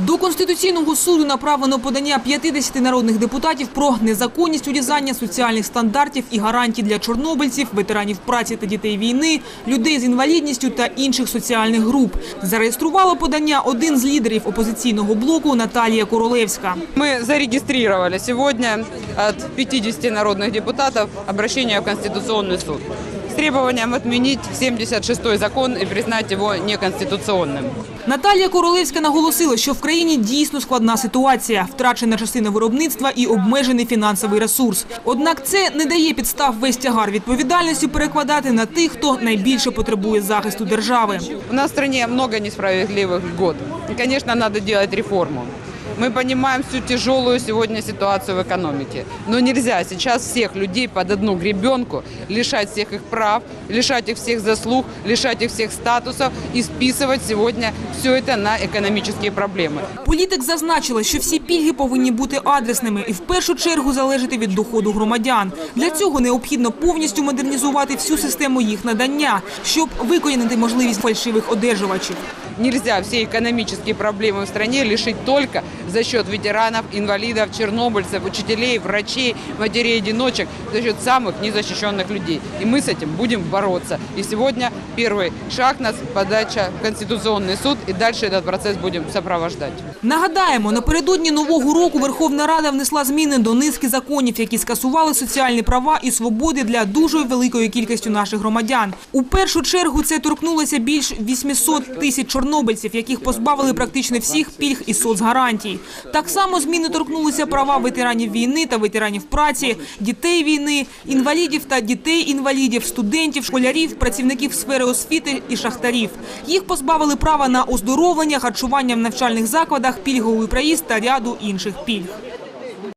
До Конституційного суду направлено подання 50 народних депутатів про незаконність урізання соціальних стандартів і гарантій для чорнобильців, ветеранів праці та дітей війни, людей з інвалідністю та інших соціальних груп. Зареєструвало подання один з лідерів опозиційного блоку Наталія Королевська. Мы зарегистрировали сегодня от 50 народных депутатов обращение в Конституционный суд с требованием отменить 76-й закон и признать его неконституционным. Наталія Королевська наголосила, що в країні дійсно складна ситуація, втрачена частина виробництва і обмежений фінансовий ресурс. Однак це не дає підстав весь тягар відповідальності перекладати на тих, хто найбільше потребує захисту держави. У нас в країні много несправедливих год. Звісно, треба делать реформу. Мы понимаем всю тяжелую сегодня ситуацию в экономике. Но нельзя сейчас всех людей под одну гребенку лишать всех их прав, лишать их всех заслуг, лишать их всех статусов и списывать сегодня все это на экономические проблемы. Політик зазначила, що всі пільги повинні бути адресними і в першу чергу залежати від доходу громадян. Для цього необхідно повністю модернізувати всю систему їх надання, щоб викорінити можливість фальшивих одержувачів. Нельзя все экономические проблемы в стране решить только за счет ветеранов, инвалидов, чернобыльцев, учителей, врачей, матерей-одиночек, за счет самых незащищенных людей. И мы с этим будем бороться. И сегодня первый шаг нас – подача в Конституционный суд, и дальше этот процесс будем сопровождать. Нагадаємо, напередодні нового року Верховна Рада внесла зміни до низки законів, які скасували соціальні права і свободи для дуже великої кількості наших громадян. У першу чергу це торкнулося більш 800 тисяч чорнобильців, яких позбавили практично всіх пільг і соцгарантій. Так само зміни торкнулися права ветеранів війни та ветеранів праці, дітей війни, інвалідів та дітей-інвалідів, студентів, школярів, працівників сфери освіти і шахтарів. Їх позбавили права на оздоровлення, харчування в навчальних закладах, пільговий проїзд та ряду інших пільг.